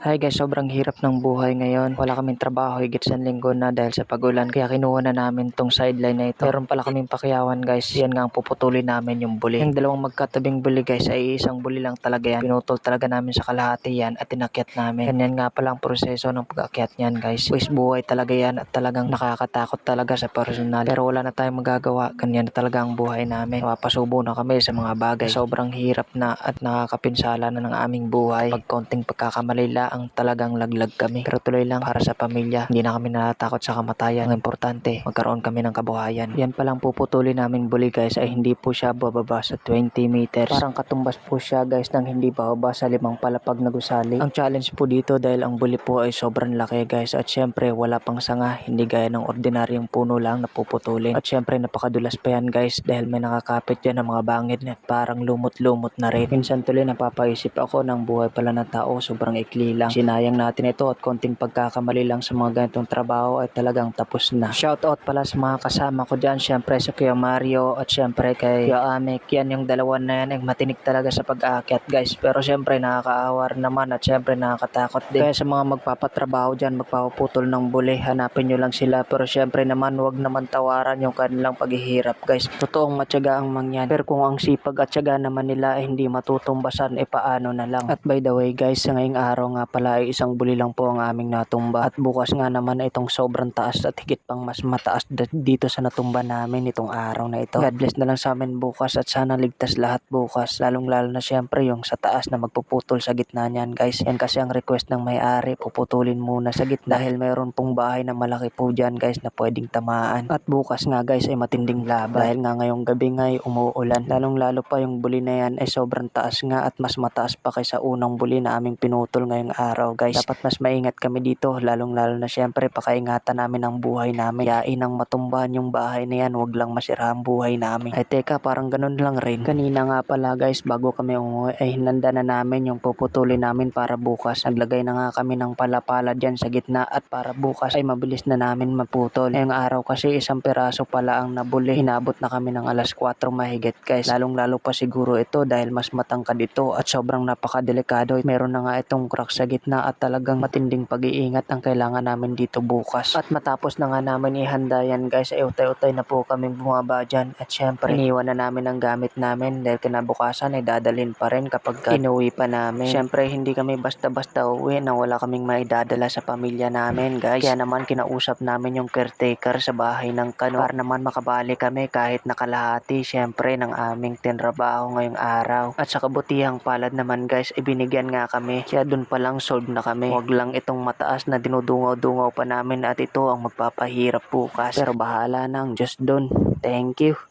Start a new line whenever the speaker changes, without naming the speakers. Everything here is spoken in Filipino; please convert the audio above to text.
Hi guys, sobrang hirap ng buhay ngayon. Wala kaming trabaho higit sa linggo na dahil sa pagulan. Kaya kinuha na namin tong sideline na ito. Meron pala kaming pakiyawan guys. Yan nga ang puputulin namin yung buli. Yung dalawang magkatabing buli guys ay isang buli lang talaga yan. Pinutol talaga namin sa kalahati yan at inakyat namin. Ganyan nga pala ang proseso ng pag-akyat niyan guys. Wis buhay talaga yan at talagang nakakatakot talaga sa personal. Pero wala na tayong magagawa. Ganyan na talaga ang buhay namin. Napapasubo na kami sa mga bagay. Sobrang hirap na at nakakapinsala na ng aming buhay. Pag konting pagkakamali ang talagang laglag kami. Pero tuloy lang para sa pamilya. Hindi na kami natatakot sa kamatayan. Ang importante, magkaroon kami ng kabuhayan. Yan palang puputulin namin buli guys ay hindi po siya bababa sa 20 meters. Parang katumbas po siya guys nang hindi bababa sa limang palapag na gusali. Ang challenge po dito dahil ang buli po ay sobrang laki guys at syempre wala pang sanga. Hindi gaya ng ordinaryong puno lang na puputulin. At syempre napakadulas pa yan guys dahil may nakakapit dyan ng mga bangid na parang lumot-lumot na rin. Minsan tuloy napapaisip ako ng buhay pala ng tao sobrang ikli lang. Sinayang natin ito at konting pagkakamali lang sa mga ganitong trabaho ay talagang tapos na. Shout out pala sa mga kasama ko dyan. Syempre sa Kuya Mario at syempre kay Kuya Amek. Yan yung dalawa na yan ay matinig talaga sa pag-aakyat guys. Pero syempre nakakaawa rin naman at syempre nakakatakot din. Kaya sa mga magpapatrabaho dyan, magpapaputol ng buli, hanapin nyo lang sila. Pero syempre naman wag naman tawaran yung kanilang paghihirap guys. Totoong matyaga ang mangyan. Pero kung ang sipag at tyaga naman nila ay hindi matutumbasan, e paano na lang. At by the way guys, sa ngayong araw nga pala ay isang buli lang po ang aming natumba. At bukas nga naman itong sobrang taas at higit pang mas mataas dito sa natumba namin itong araw na ito. God bless na lang sa amin bukas at sana ligtas lahat bukas. Lalong lalo na syempre yung sa taas na magpuputol sa gitna niyan guys. Yan kasi ang request ng may-ari, puputulin muna sa gitna dahil mayroon pong bahay na malaki po dyan guys na pwedeng tamaan. At bukas nga guys ay matinding laban dahil nga ngayong gabi nga ay umuulan. Lalong lalo pa yung buli na yan ay sobrang taas nga at mas mataas pa kaysa unang buli na aming pinutol ngayong araw guys. Dapat mas maingat kami dito lalong lalo na syempre pakaingatan namin ang buhay namin. Yain ang matumbahan yung bahay na yan wag lang masira ang buhay namin. Ay teka parang ganun lang rin. Kanina nga pala guys bago kami umuwi ay hinanda na namin yung puputulin namin para bukas. Naglagay na nga kami ng palapala dyan sa gitna at para bukas ay mabilis na namin maputol. Ngayong araw kasi isang piraso pala ang nabuli. Hinabot na kami ng alas 4 mahigit guys. Lalong lalo pa siguro ito dahil mas matangkad ito at sobrang napakadelikado. Meron na nga itong crack sa gitna at talagang matinding pag-iingat ang kailangan namin dito bukas. At matapos na nga namin ihanda yan guys ay utay-utay na po kami bumaba dyan. At syempre iniwan na namin ang gamit namin dahil kinabukasan ay dadalhin pa rin kapag ka inuwi pa namin. Syempre hindi kami basta-basta uwi nang wala kaming maidadala sa pamilya namin guys. Kaya naman kinausap namin yung caretaker sa bahay ng kano para naman makabali kami kahit nakalahati syempre ng aming tinrabaho ngayong araw. At sa kabutihang palad naman guys, ibinigyan nga kami. Kaya dun pa lang solved na kami. Huwag lang itong mataas na dinudungaw-dungaw pa namin at ito ang magpapahirap bukas. Pero bahala na ang Diyos dun. Thank you.